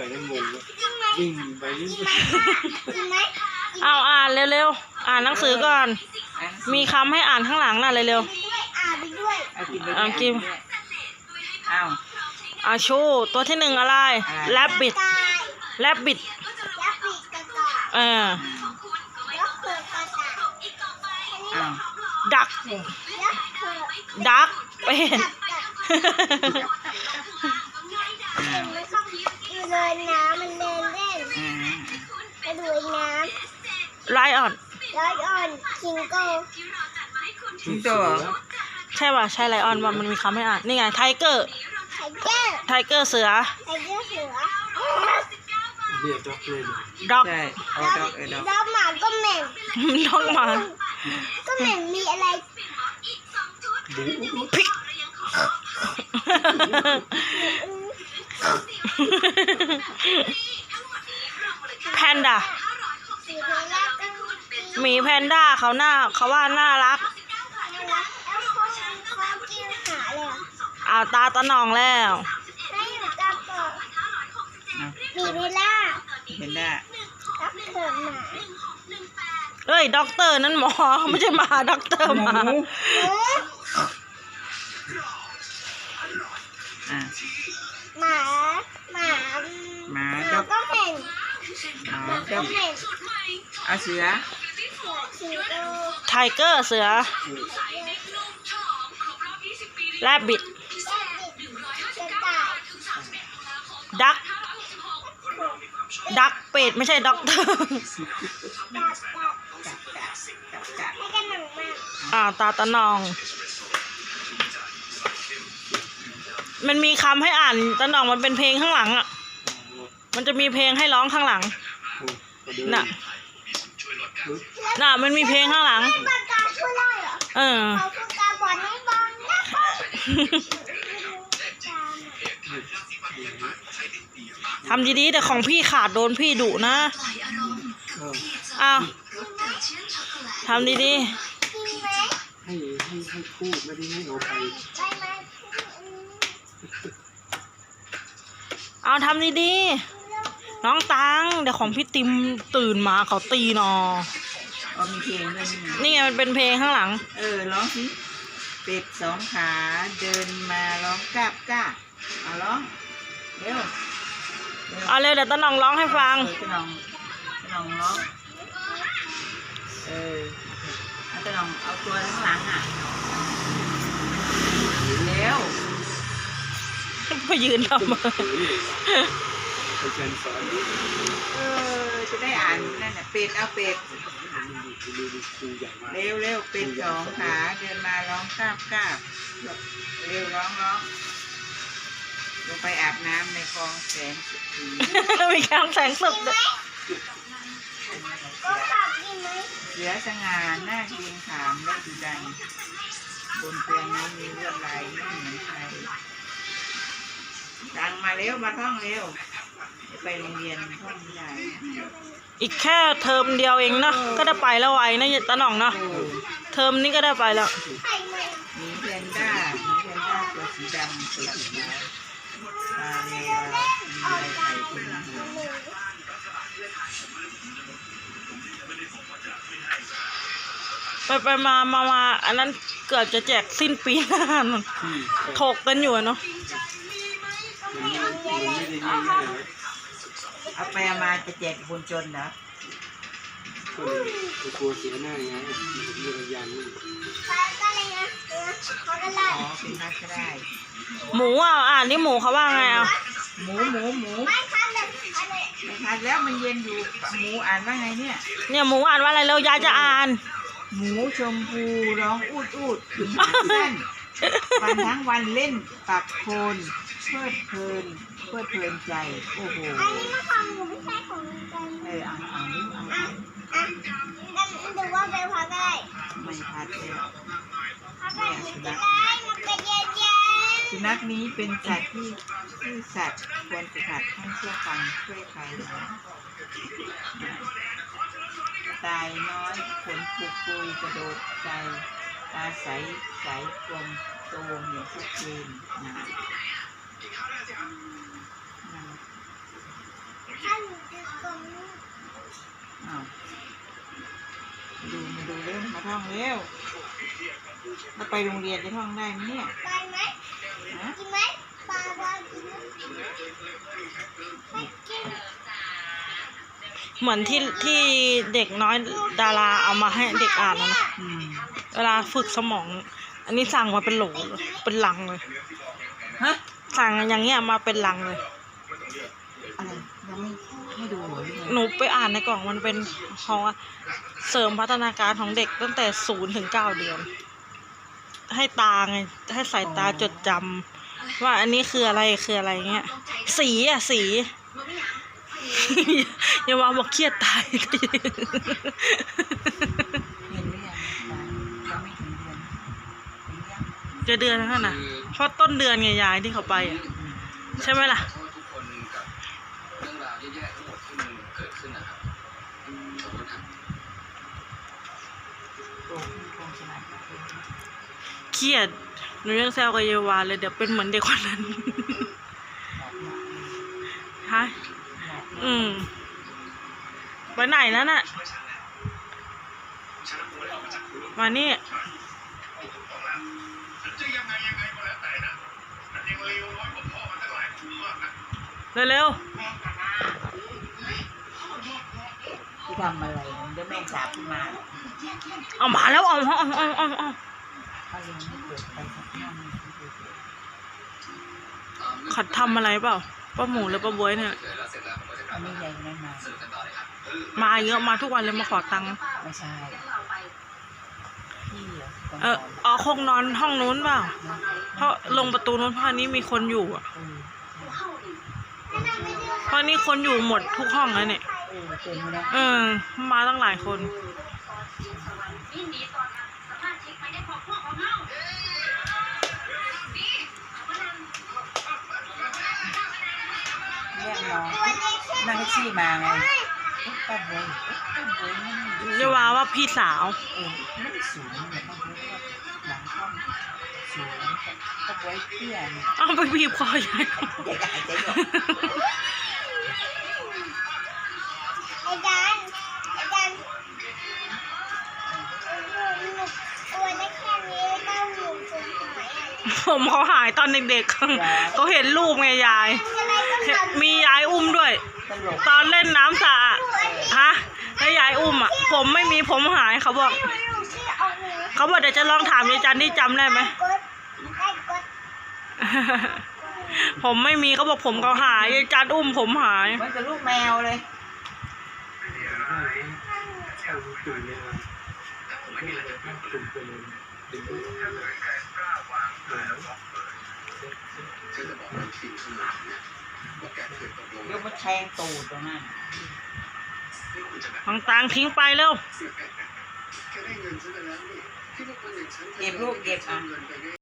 ไปแล้วงงว่าวิ่งไปวิ่งไปกินไหมเอาอ่านเร็วๆ อ่านหนังสือก่อนอะมีคำให้อ่านข้างหลังน่ะเร็วไปด้วยอ่านไปด้วยเอากินไปเอากินเอาๆอาชู ตัวที่หนึ่งอะไรแรบบิดกระต่ายแรบบิดยักษ์ปีกกระต่ายเออยักษ์เผือกกระต่ายเอาดักยักษ์เผือกดักเป็นกัดกั ไลออนำร้อยอ่อนคิงโก้สิงโตเหรอใช่ป่ะใช่ไลออนว่ามันมีคำให้อ่านนี่ไงไทเกอร์ไทเกอร์ไทเกอร์เสือไทเกอร์เสือเรียกด็อกเลยเนี่ยด็อกใช่เอาดอกเออดอกแล้วหมาก็เหม็นด็อกหมาก็เหม็นมีอะไรบู๊พริกแพนด้าสีเพลแรกก็ หมีแพนด้าเขาหน้าเขาว่าน่ารักน่ารักแล้วเขาเขากินหาเลยอะเอาตาตะหนองแล้วให้หนูตามต่อเอามีเวลาเป็นได้รับเขินหมาเอ้ยด็อกเตอร์นั่นหมอไม่ใช่หมาด็อกเตอร์หมาหมูอะ หมาหมาหมาหดมาอกก็เหม็นหมาหมาดก็อกเหม็น เอาเสือสิงโต ไทเกอร์เสือแรบบิดกระต่ายดัก ดักเป็ดไม่ใช่ด็อกเตอร์ดับดับจับจับจับจับให้กันหนังมากอ่าวตาตะนอง มันมีคำให้อ่านตะนองมันเป็นเพลงข้างหลังอะ มันจะมีเพลงให้ร้องข้างหลัง น่ะ น่ะมันมีเพลงข้างหลังให้ปากกาช่วยได้เหรอเออเขาปากกาบอลน้องบอลนะคะทำดีๆ แต่ของพี่ขาดโดนพี่ดุนะ เอออ้าวทำดีกินไหมให้ให้ให้พูดไม่ได้ให้เอาไปได้ไหมอืมๆ เอาทำดีๆ น้องตังเดี๋ยวของพี่ติมตื่นมาเขาตีนอ เอามีเพลงด้วยนี่นี่ไงมันเป็นเพลงข้างหลัง เออร้องสิเป็ดสองขาเดินมาร้องกราบกราบเอาร้องเร็วเร็วเอาเร็วเดี๋ยวตะนองร้องให้ฟัง เออจะลองจะลองร้องเออเอาจะลองเอาตัวข้างหลังอะเร็ว ไปยืนทำไม อาจารย์สอนเออจะได้อ่านนั่นน่ะเป็ดเอาเป็ดดูดูครูใหญ่มากเร็วเร็วเป็ดสองขาเดินมาร้องกราบกราบเร็วร้องร้องลงไปอาบน้ำในคลองแสนสุขีมีคำแสงสุดเสือสง่าหน้าเกรงขามและดุดันบนเตียงนั้นมีลวดลายไม่เหมือนใครดังมาเร็วมาท่องเร็ว ไปโรงเรียนท่องไม่ได้นะอีกแค่เทอมเดียวเองเนาะก็ได้ไปแล้วไวนะตะหน่องเนาะโอ้เทอมนี้ก็ได้ไปแล้วไข่ไหมมีแพนด้ามีแพนด้าตัวสีดำตัวสีขาวตาเรียมีออลากยจาไข่กเป็นหัวหมูไปไปมามามาอันนั้นเกือบจะแจกสิ้นปีหน้านู่นที่ถกกันอยู่อะเนาะ เอาไปเอามาจะแจกคนจนเหรอก็เลยกลัวเสียหน้าไงผมเรียนยันนี่ปลาก็เลยนะเขาก็ได้อ๋อเป็นนักก็ได้ หมูอะอ่านนี่หมูเขาว่าไงอะหมูหมูหมูไม่คันเลยอะไรไม่ทันแล้วมันเย็นอยู่ หมูอ่านว่าไงเนี่ย เนี่ยหมูอ่านว่าอะไรแล้วยายจะอ่าน หมูชมพูร้องอูดอูดสั้นวันทั้งวันเล่นปักโคน เพลิดเพลินเพลิดเพลินใจ โอ้โห อันนี้มาของหนูไม่ใช่ของกันเอออ่านอ่านนี่อ่านอะอะงั้นดูว่าไปพักก็ได้ไม่พัดเลยพักก็ได้มันก็ได้มันก็เย็นเย็นสุนัขนี้เป็นสัตว์ที่ซื่อสัตย์ควรฝึกหัดให้เชื่อฟังช่วยใครนะตายน้อยขนปุกปุยกระโดดใจตาใสใสกลมโตเหมือนพวกเวนนะ อ้าหนูจะกลมอ้าดูมาดูเร็วมาท่องเร็วถ้าไปโรงเรียนจะท่องได้ไหมเนี่ยไปไหมฮะกินไหมปลาปลากินไหมไม่กินเหมือนที่ที่เด็กน้อยดาราเอามาให้เด็กอ่านนะนะอืมเวลาฝึกสมอง อันนี้สั่งมาเป็นโหลเลยเป็นลังเลย ฮะ สั่งอย่างเงี้ยมาเป็นลังเลย อะไรยังไม่ไม่ดูเหรอหรือไงหนูไปอ่านในกล่องมันเป็นของเสริมพัฒนาการของเด็กตั้งแต่ศูนย์ถึงเก้าเดือน ให้ตาไงให้สายตาจดจำว่าอันนี้คืออะไรคืออะไรเงี้ย สีอะสี อย่าว่าบอกเครียดตาย เดือนถึงยังจะเดือนแล้วนะเพราะต้นเดือนไงยายที่เขาไปอะใช่ไหมล่ะเพราะทุกคนกับเรื่องราวแย่ๆทั้งหมดที่มันเกิดขึ้นนะครับขอบคุณครับโตขึ้นคงฉลาดมากขึ้น เครียดหนูยังแซวกับเยาวาเลยเดี๋ยวเป็นเหมือนเด็กคนนั้นบอกมาฮะบอกอืมไปไหนแล้วน่ะมานี่เร็วที่ทำอะไรมันจะแม่งสาบขึ้นมาๆเอามาแล้วเอาเอาเอาเอาเอาเอาเขายังไม่เกิดไปสักนั่นขัดทำอะไรเปล่าป้าหมูหรือป้าบวยเนี่ย อันนี้ใหญ่นั้นมามาเยอะมาทุกวันเลยมาขอตังค์ไม่ใช่ พี่เหรอตนเออก่นอ๋อคงนอนห้องนู้นเปล่านะเพราะลงประตูนู้นเพราะอันนี้มีคนอยู่อะเออเพราะนี่คนอยู่หมดทุกห้องแล้วเนี่ยเออเต็มเลยนะเออ มาตั้งหลายคน เรียกน้องนั่งแท็กซี่มาไงเอ๊ะป้าบวยเอ๊ะป้าบวยนั่นเยาว่าว่าพี่สาว เออไม่ได้ สูงเนี่ยป้าบวยก็หลังค่อมสูงป้าบวยเตี้ยเนี่ยเอาไปบีบคอยายใหญ่ใหญ่หยกอาจารย์อาจารย์หนูหนูตัวได้แค่นี้แล้วหนูสูงหายอะผมเขาหายตอนเด็กๆเขาเห็นรูปไงยายอะไรต้องทำมียายอุ้มด้วย ตลกตอนเล่นน้ำสระอะฮะแล้วยายอุ้มอะ ผมไม่มีผมหายเขาบอก หนูที่ เอาหนูเขาบอกเดี๋ยวจะลองถามยายจันที่จำได้ไหมกดได้กดผมไม่มีเขาบอกผมเขาหายยายจันอุ้มผมหายเหมือนกับลูกแมวเลยเข้าตื่นเลยนะนั่งตื่นไปเลยดึงไปเดี๋ยวมาแทงตูดตรงนั้นของตางทิ้งไป เร็วเก็บลูกเก็บอะ